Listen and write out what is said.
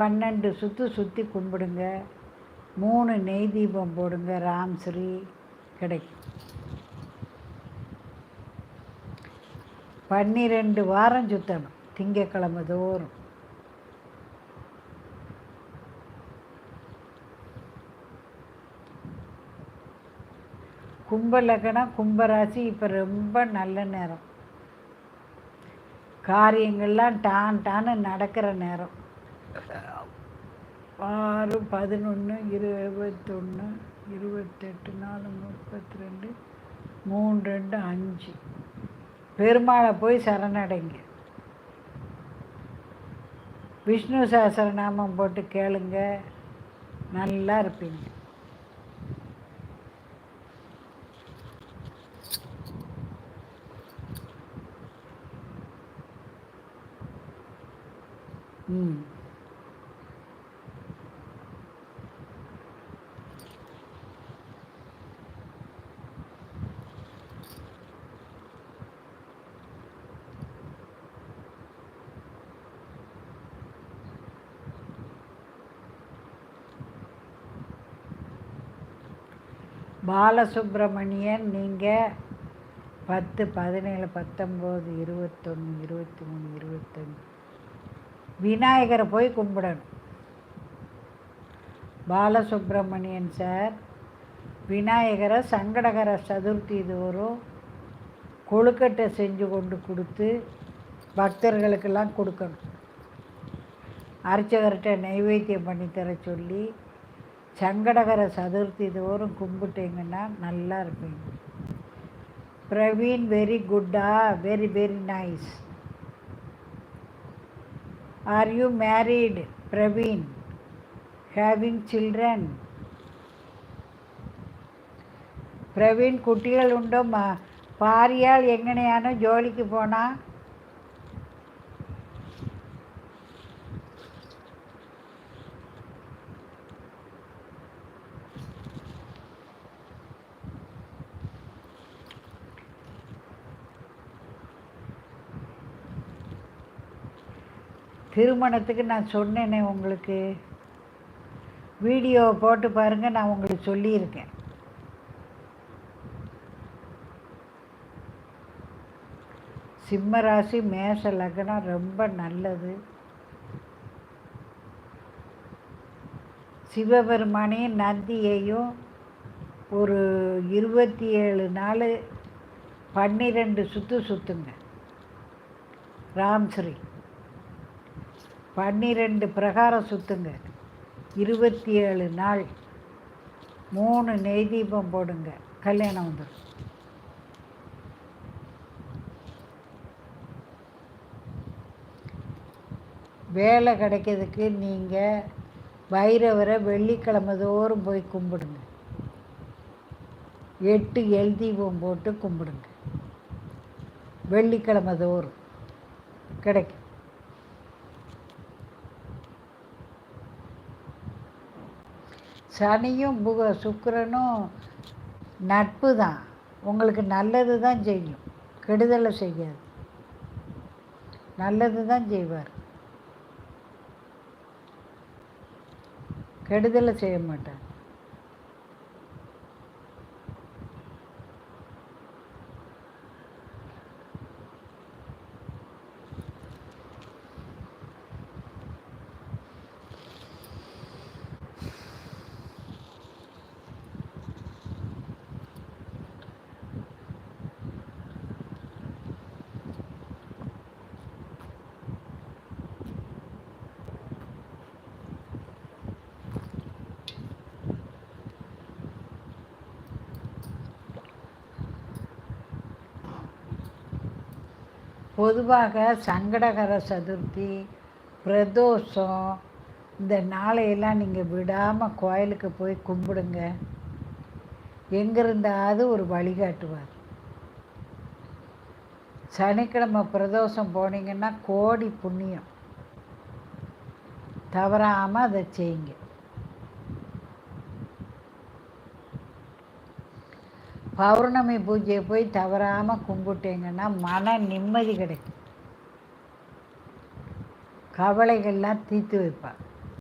பன்னெண்டு சுற்று சுற்றி கும்பிடுங்க. மூணு நெய் தீபம் போடுங்க. ராம் ஸ்ரீ கிடைக்கும். பன்னிரெண்டு வாரம் சுற்றணும் திங்கக்கிழமை தோறும். கும்பலக்கணம் கும்பராசி இப்போ ரொம்ப நல்ல நேரம். காரியங்கள்லாம் டான் டான்னு நடக்கிற நேரம். ஆறு பதினொன்று இருபத்தொன்று இருபத்தெட்டு நாலு முப்பத்தி ரெண்டு மூணு ரெண்டு அஞ்சு. பெருமாளை போய் சரணடைங்க. விஷ்ணு சஹஸ்ரநாமம் போட்டு கேளுங்க. நல்லா இருப்பீங்க. ம். பாலசுப்ரமணியன் நீங்கள் பத்து பதினேழு பத்தொம்போது இருபத்தொன்று இருபத்தி மூணு இருபத்தஞ்சு. விநாயகரை போய் கும்பிடணும். பாலசுப்ரமணியன் சார் விநாயகரை சங்கடகர சதுர்த்தி தோறும் கொழுக்கட்டை செஞ்சு கொண்டு கொடுத்து பக்தர்களுக்கெல்லாம் கொடுக்கணும். அர்ச்சகர்கிட்ட நைவேத்தியம் பண்ணி தர சொல்லி சங்கடகர சதுர்த்தி தோறும் கும்பிட்டீங்கன்னா நல்லா இருப்பீங்க Praveen very Gutta very very nice are you married Praveen having children Praveen കുട്ടികൾ ഉണ്ടോ ഭാര്യയാൾ എങ്ങനെയാണ് ജോലിക്ക് പോണ திருமணத்துக்கு நான் சொன்னேனே உங்களுக்கு. வீடியோ போட்டு பாருங்கள் நான் உங்களுக்கு சொல்லியிருக்கேன். சிம்மராசி மேஷ லக்னம் ரொம்ப நல்லது. சிவபெருமானையும் நந்தியையும் ஒரு இருபத்தி ஏழு நாள் பன்னிரெண்டு சுற்று சுற்றுங்க ராம்ஸ்ரீ பன்னிரெண்டு பிரகாரம் சுற்றுங்க இருபத்தி ஏழு நாள். மூணு நெய் தீபம் போடுங்க. கல்யாணம் வந்துடும் வேலை கிடைக்கிறதுக்கு நீங்கள் பைரவரை வெள்ளிக்கிழமை தோறும் போய் கும்பிடுங்க. எட்டு எல் தீபம் போட்டு கும்பிடுங்க. வெள்ளிக்கிழமை தோறும் கிடைக்கும். சனியும் புக சுக்கிரனும் நட்பு தான் உங்களுக்கு நல்லது தான் செய்யும். கெடுதலை செய்யாது. நல்லது தான் செய்வார். கெடுதலை செய்ய மாட்டார். பொதுவாக சங்கடகர சதுர்த்தி பிரதோஷம் இந்த நாளையெல்லாம் நீங்கள் விடாமல் கோயிலுக்கு போய் கும்பிடுங்க. எங்கிருந்தாவது ஒரு வழிகாட்டுவார். சனிக்கிழமை பிரதோஷம் போனீங்கன்னா கோடி புண்ணியம். தவறாமல் அதை செய்யுங்க. பௌர்ணமி பூஜையை போய் தவறாமல் கும்பிட்டீங்கன்னா மன நிம்மதி கிடைக்கும். கவலைகள்லாம் தீர்த்து வைப்பாள்